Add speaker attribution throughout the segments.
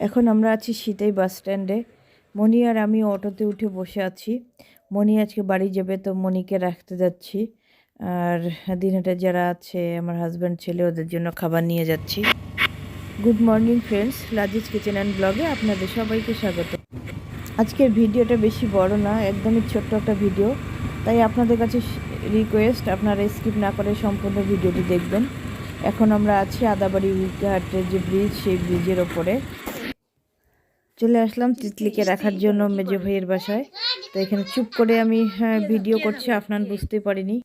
Speaker 1: এখন আমরা আছি সিতাই বাস স্ট্যান্ডে। মণি আর আমি অটোতে উঠে বসে আছি। মণি আজকে বাড়ি যাবে, তো মণিকে রাখতে যাচ্ছি। আর দিনহাটা যারা আছে, আমার হাজব্যান্ড ছেলে, ওদের জন্য খাবার নিয়ে যাচ্ছি। Good morning friends Lazeez kitchen and ব্লগে আপনাদের সবাইকে স্বাগত। আজকের ভিডিওটা বেশি বড় না, একদমই ছোট্ট একটা ভিডিও। তাই আপনাদের কাছে রিকোয়েস্ট আপনারা স্কিপ না করে সম্পূর্ণ ভিডিওটি দেখবেন। এখন আমরা আছি আদাবাড়ি উইকাহাটের যে ব্রিজ সেই ব্রিজের ওপরে। চলে আসলাম তিতলিকে রাখার জন্য মেজো ভাইয়ের বাসায়। তো এখানে চুপ করে আমি হ্যাঁ, ভিডিও করছি আপনার বুঝতে পারিনি।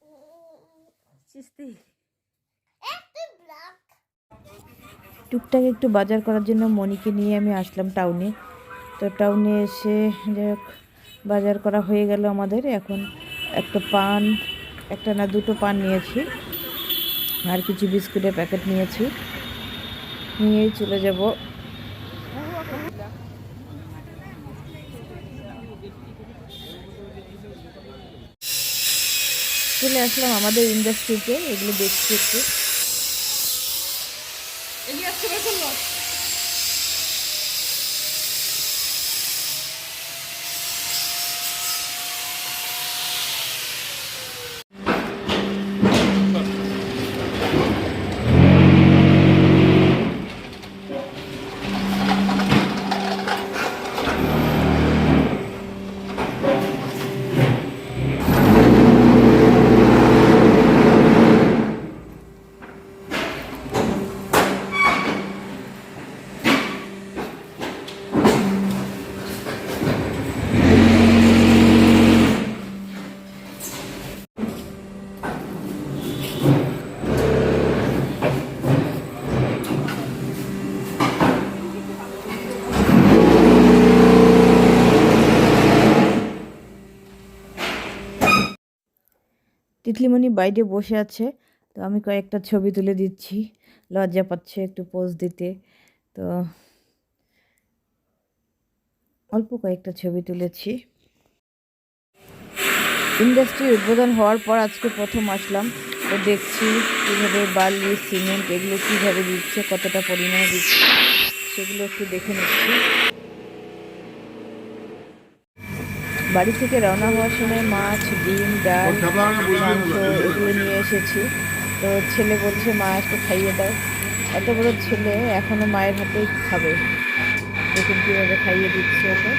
Speaker 1: টুকটাক একটু বাজার করার জন্য মনিকে নিয়ে আমি আসলাম টাউনে। তো টাউনে এসে যাই হোক বাজার করা হয়ে গেল আমাদের। এখন একটা পান একটা না দুটো পান নিয়েছি। আর কিছু বিস্কুটের প্যাকেট নিয়েছি। নিয়েই চলে যাব। চলে আসলাম আমাদের ইন্ডাস্ট্রিতে এগুলো দেখছি একটু। তিতলিমণি বাইরে বসে আছে, তো আমি কয়েকটা ছবি তুলে দিচ্ছি। লজ্জা পাচ্ছে একটু পোজ দিতে। তো অল্প কয়েকটা ছবি তুলেছি। ইন্ডাস্ট্রি উদ্বোধন হওয়ার পর আজকে প্রথম আসলাম। তো দেখছি কীভাবে বালি, সিমেন্ট এগুলো কীভাবে দিচ্ছে, কতটা পরিমাণে দিচ্ছে, সেগুলো একটু দেখে নিচ্ছি। বাড়ি থেকে রওনা হওয়ার সময় মাছ ডিম ডাল মাংস এগুলো নিয়ে এসেছি। তো ছেলে বলছে মা একটু খাইয়ে দাও। এত বড় ছেলে এখনও মায়ের হাতেই খাবে। দেখুন কীভাবে খাইয়ে দিচ্ছে ওকে।